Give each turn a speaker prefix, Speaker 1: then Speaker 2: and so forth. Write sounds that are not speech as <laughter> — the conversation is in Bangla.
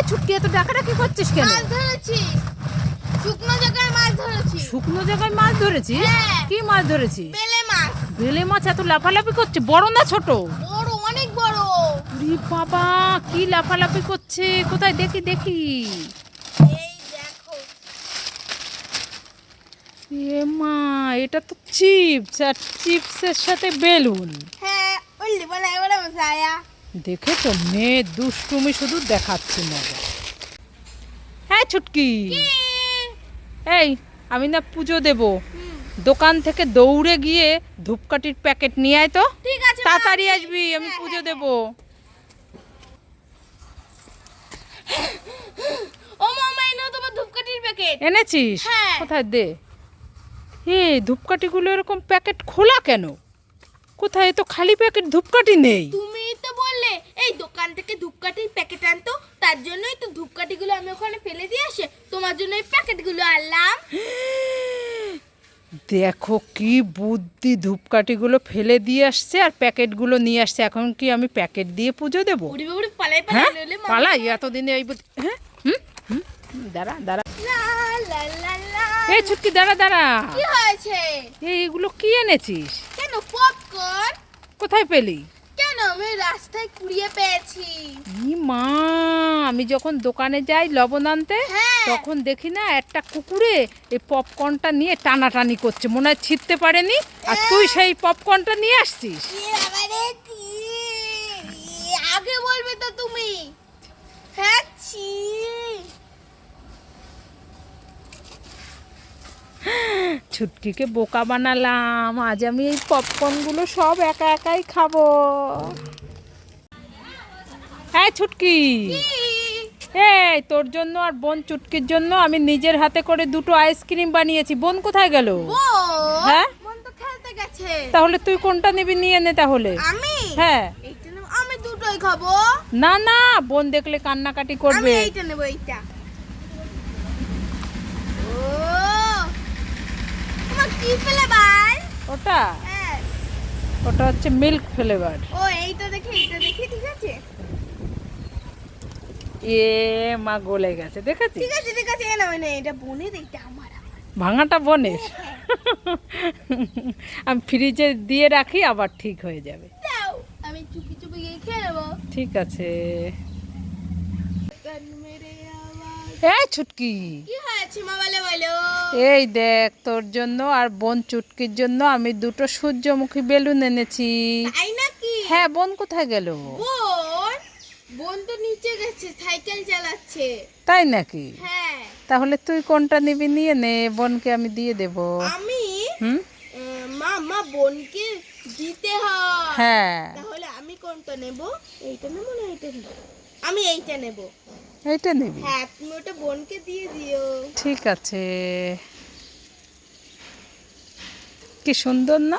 Speaker 1: এই ছুটকি এত ডাকাডাকি করছিস কেন?
Speaker 2: মাছ ধরেছি। শুকনো জায়গায় মাছ ধরেছি।
Speaker 1: শুকনো জায়গায় মাছ ধরেছিস
Speaker 2: হ্যাঁ।
Speaker 1: কি মাছ ধরেছিস
Speaker 2: বেলে মাছ।
Speaker 1: বেলে মাছ এত লাফালাফি করছে? বড় না ছোট?
Speaker 2: বড় অনেক বড়।
Speaker 1: উরি বাবা কি লাফালাফি করছে? কোথায়? দেখি দেখি।
Speaker 2: এই দেখো।
Speaker 1: এ মা এটা তো চিপস আর চিপসের সাথে বেলুন।
Speaker 2: হ্যাঁ উল্লি বলে বলে মশায়া
Speaker 1: দেখেছ? মেয়ে দুষ্টুমি শুধু দেখাচ্ছে মজা। হ্যাঁ ছুটকি। এই আমি না পুজো দেব। দোকান থেকে দৌড়ে গিয়ে ধূপকাঠির প্যাকেট নিয়ে আয় তো। তাড়াতাড়ি আসবি আমি
Speaker 2: হ্যাঁ,
Speaker 1: পুজো
Speaker 2: হ্যাঁ,
Speaker 1: দেব।
Speaker 2: ধূপকাঠির প্যাকেট।
Speaker 1: এনেছিস?
Speaker 2: হ্যাঁ।
Speaker 1: কোথায়? দে। এ ধূপকাঠিগুলো এরকম প্যাকেট খোলা কেন? কোথায়? তো খালি প্যাকেট ধূপকাঠি নেই।
Speaker 2: তুমি তো বললে এই দোকান থেকে ধূপকাঠির প্যাকেট আনতো তার জন্যই তো ধূপকাঠিগুলো আমি ওখানে ফেলে দিয়ে আসে। তোমার জন্য এই প্যাকেটগুলো আনলাম।
Speaker 1: দেখো কি বুদ্ধি ধূপকাঠিগুলো ফেলে দিয়ে আসছে আর প্যাকেটগুলো নিয়ে আসছে। এখন কি আমি প্যাকেট দিয়ে পুজো দেবো? হ্যাঁ?
Speaker 2: পালাই
Speaker 1: এতদিনে এই বুদ্ধি- হ্যাঁ? হুম? দাঁড়া দাঁড়া। এই ছুটকি দাঁড়া দাঁড়া।
Speaker 2: কি হয়েছে?
Speaker 1: এই এগুলো কি এনেছিস?
Speaker 2: কেন পপকর্ন
Speaker 1: কোথায় পেলি?
Speaker 2: রাস্তায় কুড়িয়ে পেয়েছি।
Speaker 1: ই মা আমি যখন দোকানে যাই লবণ আনতে
Speaker 2: হ্যাঁ।
Speaker 1: তখন দেখি না একটা কুকুরে এই পপকর্নটা নিয়ে টানাটানি করছে মনে হয় ছিটতে পারেনি। আর তুই সেই পপকর্নটা নিয়ে আসছিস?
Speaker 2: আগে বলবে তো তুমি। হ্যাঁ
Speaker 1: ছুটকিকে বোকা বানালাম আজ আমি এই পপকর্নগুলো সব একা একাই খাব। হ্যাঁ ছুটকি। এই তোর জন্য আর বোন চুটকির জন্য আমি নিজের হাতে করে দুটো আইসক্রিম বানিয়েছি। বোন কোথায় গেল? হ্যাঁ? তাহলে তুই কোনটা নিবি? নিয়ে নে তাহলে।
Speaker 2: আমি?
Speaker 1: হ্যাঁ।
Speaker 2: আমি দুটোই খাব।
Speaker 1: না না বোন দেখলে কান্নাকাটি
Speaker 2: আমি
Speaker 1: করবে।
Speaker 2: এইটা নেব এইটা। কি ফ্লেভার
Speaker 1: ওটা?
Speaker 2: হ্যাঁ।
Speaker 1: ওটা হচ্ছে মিল্ক ফ্লেভার
Speaker 2: ও এইটা দেখি এইটা দেখি ঠিক আছে?
Speaker 1: এ মা গলে গেছে দেখেছিস?
Speaker 2: ঠিক আছে ঠিক আছে এ নাও এটা বোনের আমার
Speaker 1: ভাঙাটা বনের? <laughs> আমি ফ্রিজে দিয়ে রাখি আবার ঠিক হয়ে যাবে।
Speaker 2: আমি চুপি চুপি গিয়ে খেয়ে নেব।
Speaker 1: ঠিক আছে। এই ছুটকি। এই দেখ তোর জন্য আর বোন চুটকির জন্য আমি দুটো সূর্যমুখী বেলুন এনেছি। হ্যাঁ বোন কোথায় গেল?
Speaker 2: বোন? বোন তো নিচে গেছে সাইকেল চালাচ্ছে।
Speaker 1: তাই নাকি?
Speaker 2: হ্যাঁ।
Speaker 1: তাহলে তুই কোনটা নিবি? নিয়ে নে বোনকে আমি দিয়ে দেব।
Speaker 2: আমি?
Speaker 1: হুম?
Speaker 2: মা মা বোনকে দিতে হয়।
Speaker 1: হ্যাঁ।
Speaker 2: তাহলে আমি কোনটা নেব? এইটা নেব না এইটা নেব? আমি এইটা নেব।
Speaker 1: এইটা নিবি?
Speaker 2: হ্যাঁ তুমি ওটা বোনকে দিয়ে দিও।
Speaker 1: ঠিক আছে। কি সুন্দর না?